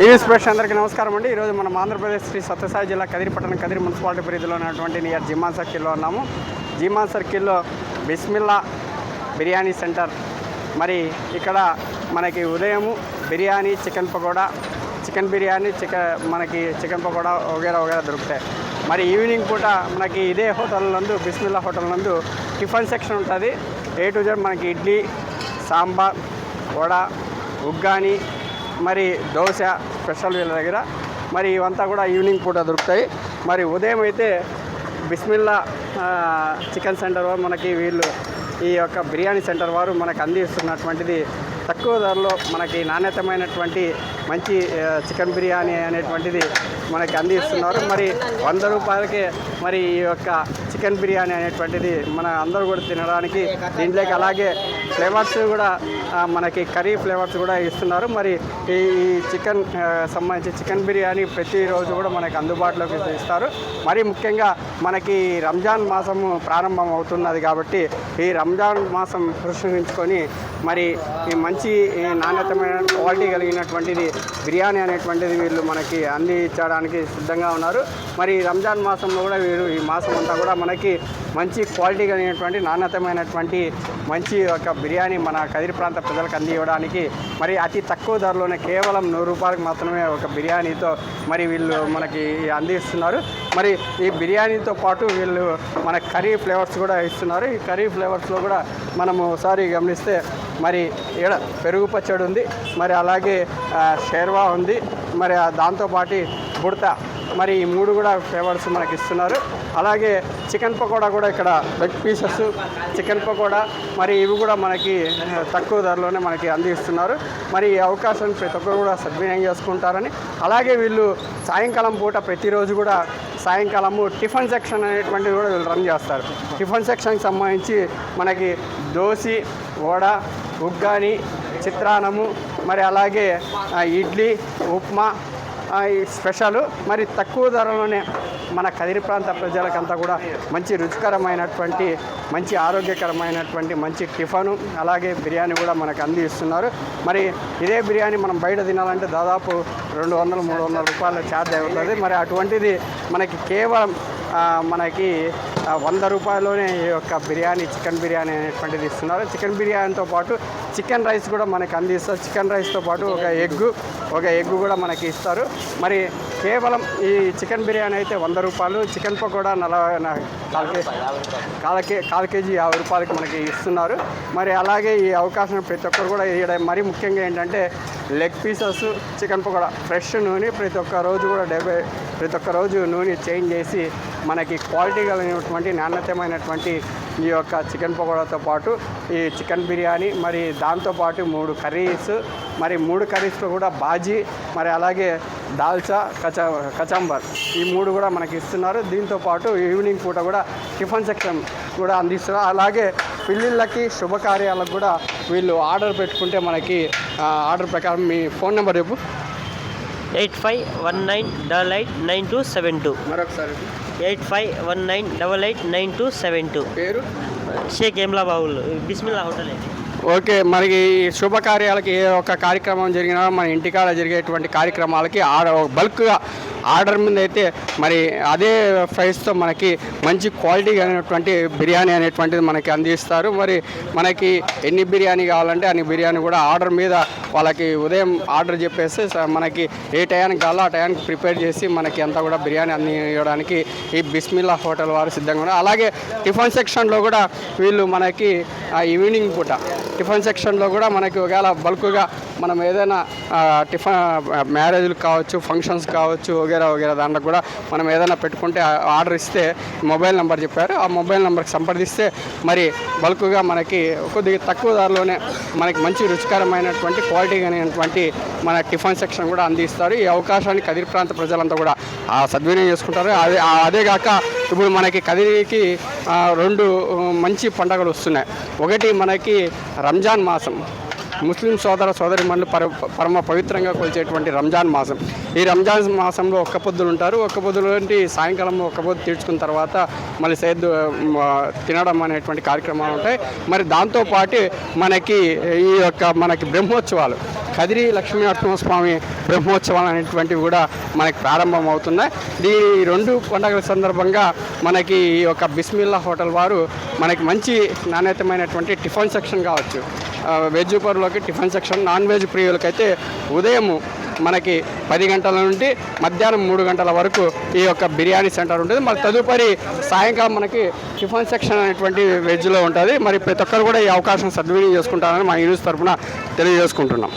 News press అందరికీ నమస్కారం అండి. ఈరోజు మనం ఆంధ్రప్రదేశ్ శ్రీ సత్యసాయి జిల్లా కదిరి పట్టణం కదిరి మున్సిపాలిటీ పరిధిలో ఉన్నటువంటి నియర్ జిమాన్ సర్కిల్లో ఉన్నాము. జిమాన్ సర్కిల్లో బిస్మిల్లా బిర్యానీ సెంటర్. మరి ఇక్కడ మనకి ఉదయము biryani chicken pakoda chicken biryani chicken మనకి చికెన్ పకోడా వగేరా వగేరా దొరుకుతాయి. మరి ఈవినింగ్ పూట మనకి ఇదే హోటల్ నందు బిస్మిల్లా హోటల్ నందు టిఫిన్ సెక్షన్ ఉంటుంది. ఏ టు జెడ్ మనకి ఇడ్లీ సాంబార్ వడ ఉగ్గాని మరి దోశ స్పెషల్ వీళ్ళ దగ్గర. మరి ఇవంతా కూడా ఈవినింగ్ పూట దొరుకుతాయి. మరి ఉదయం అయితే బిస్మిల్లా చికెన్ సెంటర్ వారు మనకి వీళ్ళు ఈ యొక్క బిర్యానీ సెంటర్ వారు మనకు అందిస్తున్నటువంటిది. తక్కువ ధరలో మనకి నాణ్యతమైనటువంటి మంచి చికెన్ బిర్యానీ అనేటువంటిది మనకి అందిస్తున్నారు. మరి వంద రూపాయలకే మరి ఈ యొక్క చికెన్ బిర్యానీ అనేటువంటిది మన అందరూ కూడా తినడానికి దీంట్లోకి అలాగే ఫ్లేవర్స్ కూడా మనకి కర్రీ ఫ్లేవర్స్ కూడా ఇస్తున్నారు. మరి ఈ చికెన్ సంబంధించి చికెన్ బిర్యానీ ప్రతిరోజు కూడా మనకి అందుబాటులోకి ఇస్తారు. మరి ముఖ్యంగా మనకి రంజాన్ మాసము ప్రారంభం అవుతున్నది కాబట్టి ఈ రంజాన్ మాసం ప్రశ్నించుకొని మరి ఈ మంచి నాణ్యతమైన క్వాలిటీ కలిగినటువంటిది బిర్యానీ అనేటువంటిది వీళ్ళు మనకి అందించడానికి సిద్ధంగా ఉన్నారు. మరి రంజాన్ మాసంలో కూడా వీరు ఈ మాసం అంతా కూడా మనకి మంచి క్వాలిటీ కలిగినటువంటి నాణ్యతమైనటువంటి మంచి ఒక బిర్యానీ మన కదిరి ప్రాంత ప్రజలకు అందివ్వడానికి మరి అతి తక్కువ ధరలోనే కేవలం నూరు రూపాయలకు మాత్రమే ఒక బిర్యానీతో మరి వీళ్ళు మనకి అందిస్తున్నారు. మరి ఈ బిర్యానీతో పాటు వీళ్ళు మన కర్రీ ఫ్లేవర్స్ కూడా ఇస్తున్నారు. ఈ కర్రీ ఫ్లేవర్స్లో కూడా మనము ఒకసారి గమనిస్తే మరి ఈడ పెరుగు పచ్చడి ఉంది మరి అలాగే షేర్వా ఉంది మరి దాంతోపాటి దాంతోపాటు బుడత మరి ఈ మూడు కూడా ఫ్లేవర్స్ మనకి ఇస్తున్నారు. అలాగే చికెన్ పకోడా కూడా ఇక్కడ లెగ్ పీసెస్ చికెన్ పకోడా మరి ఇవి కూడా మనకి తక్కువ ధరలోనే మనకి అందిస్తున్నారు. మరి ఈ అవకాశాన్ని ప్రతి ఒక్కరు కూడా సద్వినియోగం చేసుకుంటారని అలాగే వీళ్ళు సాయంకాలం పూట ప్రతిరోజు కూడా సాయంకాలము టిఫిన్ సెక్షన్ అనేటువంటిది కూడా వీళ్ళు రన్ చేస్తారు. టిఫిన్ సెక్షన్కి సంబంధించి మనకి దోశ వడ ఉగ్గాని చిత్రాన్నము మరి అలాగే ఇడ్లీ ఉప్మా ఈ స్పెషల్ మరి తక్కువ ధరలోనే మన కదిరి ప్రాంత ప్రజలకంతా కూడా మంచి రుచికరమైనటువంటి మంచి ఆరోగ్యకరమైనటువంటి మంచి టిఫను అలాగే బిర్యానీ కూడా మనకు అందిస్తున్నారు. మరి ఇదే బిర్యానీ మనం బయట తినాలంటే దాదాపు రెండు వందలు మూడు వందల రూపాయల ఛార్జ్ అవుతుంది. మరి అటువంటిది మనకి కేవలం మనకి వంద రూపాయలోనే ఈ యొక్క బిర్యానీ చికెన్ బిర్యానీ అనేటువంటిది ఇస్తున్నారు. చికెన్ బిర్యానీతో పాటు చికెన్ రైస్ కూడా మనకి అందిస్తారు. చికెన్ రైస్తో పాటు ఒక ఎగ్గు ఒక ఎగ్గు కూడా మనకి ఇస్తారు. మరి కేవలం ఈ చికెన్ బిర్యానీ అయితే వంద రూపాయలు చికెన్ పకోడా నలభై కాల కాల్ కేజీ కాల్ కే కేజీ యాభై రూపాయలకి మనకి ఇస్తున్నారు. మరి అలాగే ఈ అవకాశం ప్రతి ఒక్కరు కూడా ఇక్కడ మరీ ముఖ్యంగా ఏంటంటే leg pieces chicken pakoda fresh నూనె ప్రతి ఒక్క రోజు కూడా డెబ్బై ప్రతి ఒక్క రోజు నూనె చేంజ్ చేసి మనకి క్వాలిటీ కలిగినటువంటి నాణ్యతమైనటువంటి ఈ యొక్క చికెన్ పకోడాతో పాటు ఈ చికెన్ బిర్యానీ మరి దాంతోపాటు మూడు కర్రీస్ మరి మూడు కర్రీస్లో కూడా బాజీ మరి అలాగే దాల్చా కచా కచాంబర్. ఈ మూడు కూడా మనకి ఇస్తున్నారు. దీంతో పాటు ఈవినింగ్ పూట కూడా టిఫిన్ సెక్షన్ కూడా అందిస్తున్నారు. అలాగే పెళ్ళిళ్ళకి శుభకార్యాలకు కూడా వీళ్ళు ఆర్డర్ పెట్టుకుంటే మనకి ఆర్డర్ ప్రకారం మీ ఫోన్ నెంబర్ చెప్పు. Eight five one nine double eight nine two seven two. మరొకసారి. Eight five one nine double eight nine two seven two. పేరు? షేక్ ఏమ్లా బాబుల్ బిస్మిల్లా హోటల్. అండి ఓకే మనకి శుభకార్యాలకి ఏ ఒక్క కార్యక్రమం జరిగినా మన ఇంటికాడ జరిగేటువంటి కార్యక్రమాలకి ఆర్డర్ బల్క్గా ఆర్డర్ మీద అయితే మరి అదే ప్రైస్తో మనకి మంచి క్వాలిటీ అనేటువంటి బిర్యానీ అనేటువంటిది మనకి అందిస్తారు. మరి మనకి ఎన్ని బిర్యానీ కావాలంటే అన్ని బిర్యానీ కూడా ఆర్డర్ మీద వాళ్ళకి ఉదయం ఆర్డర్ చెప్పేసి మనకి ఏ టయానికి కావాలో ఆ టయానికి ప్రిపేర్ చేసి మనకి అంతా కూడా బిర్యానీ అందించడానికి ఈ బిస్మిల్లా హోటల్ వారు సిద్ధంగా ఉన్నారు. అలాగే టిఫిన్ సెక్షన్లో కూడా వీళ్ళు మనకి ఈవినింగ్ పూట టిఫిన్ సెక్షన్లో కూడా మనకి ఒకవేళ బల్క్గా మనం ఏదైనా టిఫిన్ మ్యారేజ్లు కావచ్చు ఫంక్షన్స్ కావచ్చు వగేరా వగేరా దాంట్లో కూడా మనం ఏదైనా పెట్టుకుంటే ఆర్డర్ ఇస్తే మొబైల్ నెంబర్ చెప్పారు. ఆ మొబైల్ నెంబర్కి సంప్రదిస్తే మరి బల్క్గా మనకి కొద్దిగా తక్కువ ధరలోనే మనకి మంచి రుచికరమైనటువంటి క్వాలిటీ అనేటువంటి మన టిఫిన్ సెక్షన్ కూడా అందిస్తారు. ఈ అవకాశాన్ని కదిరి ప్రాంత ప్రజలంతా కూడా ఆ, సద్వినియోగం చేసుకుంటారు. అదే అదేగాక అదే కాక ఇప్పుడు మనకి కదిరికి రెండు మంచి పండగలు వస్తున్నాయి. ఒకటి మనకి రంజాన్ మాసం. ముస్లిం సోదర సోదరి మనులు పర పరమ పవిత్రంగా కొలిచేటువంటి రంజాన్ మాసం. ఈ రంజాన్ మాసంలో ఒక్క పొద్దులు ఉంటారు. ఒక్క పొద్దులు సాయంకాలం ఒక్క పొద్దు తీర్చుకున్న తర్వాత మళ్ళీ సైద్ తినడం అనేటువంటి కార్యక్రమాలు ఉంటాయి. మరి దాంతోపాటు మనకి ఈ యొక్క మనకి బ్రహ్మోత్సవాలు. కదిరి లక్ష్మీ నరసింహస్వామి బ్రహ్మోత్సవాలు అనేటువంటివి కూడా మనకి ప్రారంభం అవుతున్నాయి ఈ రెండు పండుగల సందర్భంగా మనకి ఈ యొక్క బిస్మిల్లా హోటల్ వారు మనకి మంచి నాణ్యతమైనటువంటి టిఫిన్ సెక్షన్ కావచ్చు. వెజ్ పరులకి టిఫిన్ సెక్షన్ నాన్ వెజ్ ప్రియులకైతే ఉదయము మనకి పది గంటల నుండి మధ్యాహ్నం మూడు గంటల వరకు ఈ యొక్క బిర్యానీ సెంటర్ ఉంటుంది. మరి తదుపరి సాయంకాలం మనకి టిఫిన్ సెక్షన్ అనేటువంటి వెజ్లో ఉంటుంది. మరి ప్రతి ఒక్కరు కూడా ఈ అవకాశం సద్వినియోగం చేసుకుంటారని మా న్యూస్ తరఫున తెలియజేసుకుంటున్నాం.